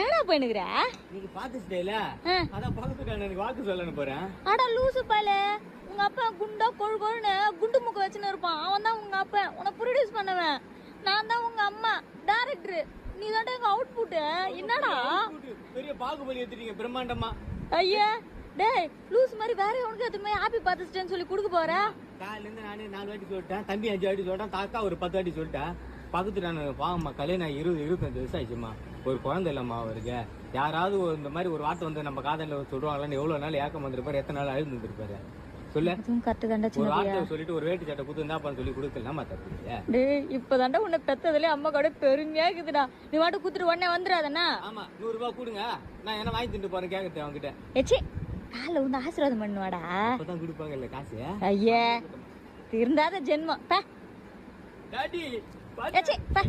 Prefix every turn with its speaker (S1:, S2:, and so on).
S1: ஏடா போயினுக்குற
S2: நீங்க பாத்துட்டேல
S1: ஆ.
S2: அதான் பக்கத்துக்கு எனக்கு வாக்கு சொல்லணும் போறேன்.
S1: அட லூசு பால. உங்க அப்பா குண்டா கொழு கொழுன்னு குண்டு மூக்கு வச்சுன்னு இருப்பான். அவன் தான் உங்க அப்பா. உன்னை ப்ரொடியூஸ் பண்ணவன். நான் தான் உங்க அம்மா டைரக்டர் நீ தான் எங்க அவுட்புட் என்னடா?
S2: பெரிய பாகுபலி எடுத்துட்டீங்க பிரம்மாண்டமா.
S1: ஐயா டேய் லூஸ் மாதிரி வேற எவனுக்கு எதுவுமே ஹாப்பி பார்த்துட்டேன்னு சொல்லி கொடுக்க போற?
S2: காலையில இருந்து நானே நாலு வாட்டி சொல்லிட்டேன். தம்பி அஞ்சு வாட்டி சொல்லிட்டேன். தாத்தா ஒரு பத்து வாட்டி சொல்லிட்டேன். பக்கத்து நான் பாவம்மா கல்யாணம் இருபது இருபத்தஞ்சு வருஷம் ஆயிடுச்சுமா ஒரு குழந்தை இல்லம்மா அவருக்கு. யாராவது ஒரு இந்த மாதிரி ஒரு வார்த்தை வந்து நம்ம காதல சொல்லுவாங்களான்னு எவ்வளவு நாள் ஏக்கம் வந்திருப்பாரு எத்தனை நாள் அழுது இருந்திருப்பாரு சொல்லு.
S1: தாண்டா
S2: ஒரு வார்த்தை சொல்லிட்டு ஒரு வேட்டி சட்டை குத்து இருந்தா சொல்லி கொடுக்கலாமா தப்பு
S1: டேய் இப்பதாண்டா உன்னை பெத்ததுல அம்மா கூட பெருமையா இருக்குதுடா. நீ வாட்டு குத்துட்டு உடனே வந்துடாதண்ணா.
S2: ஆமா நூறு ரூபாய் கொடுங்க. நான் என்ன வாங்கி தின்ட்டு போறேன் கேட்கறேன் அவங்ககிட்ட
S1: ஏச்சி காலைல வந்து ஆசீர்வாதம் பண்ணுவாடா.
S2: அப்பதான் கொடுப்பாங்க இல்ல காசு?
S1: ஐயே திருந்தாத ஜென்மம். பே.
S2: டாடி
S1: ஏச்சி பே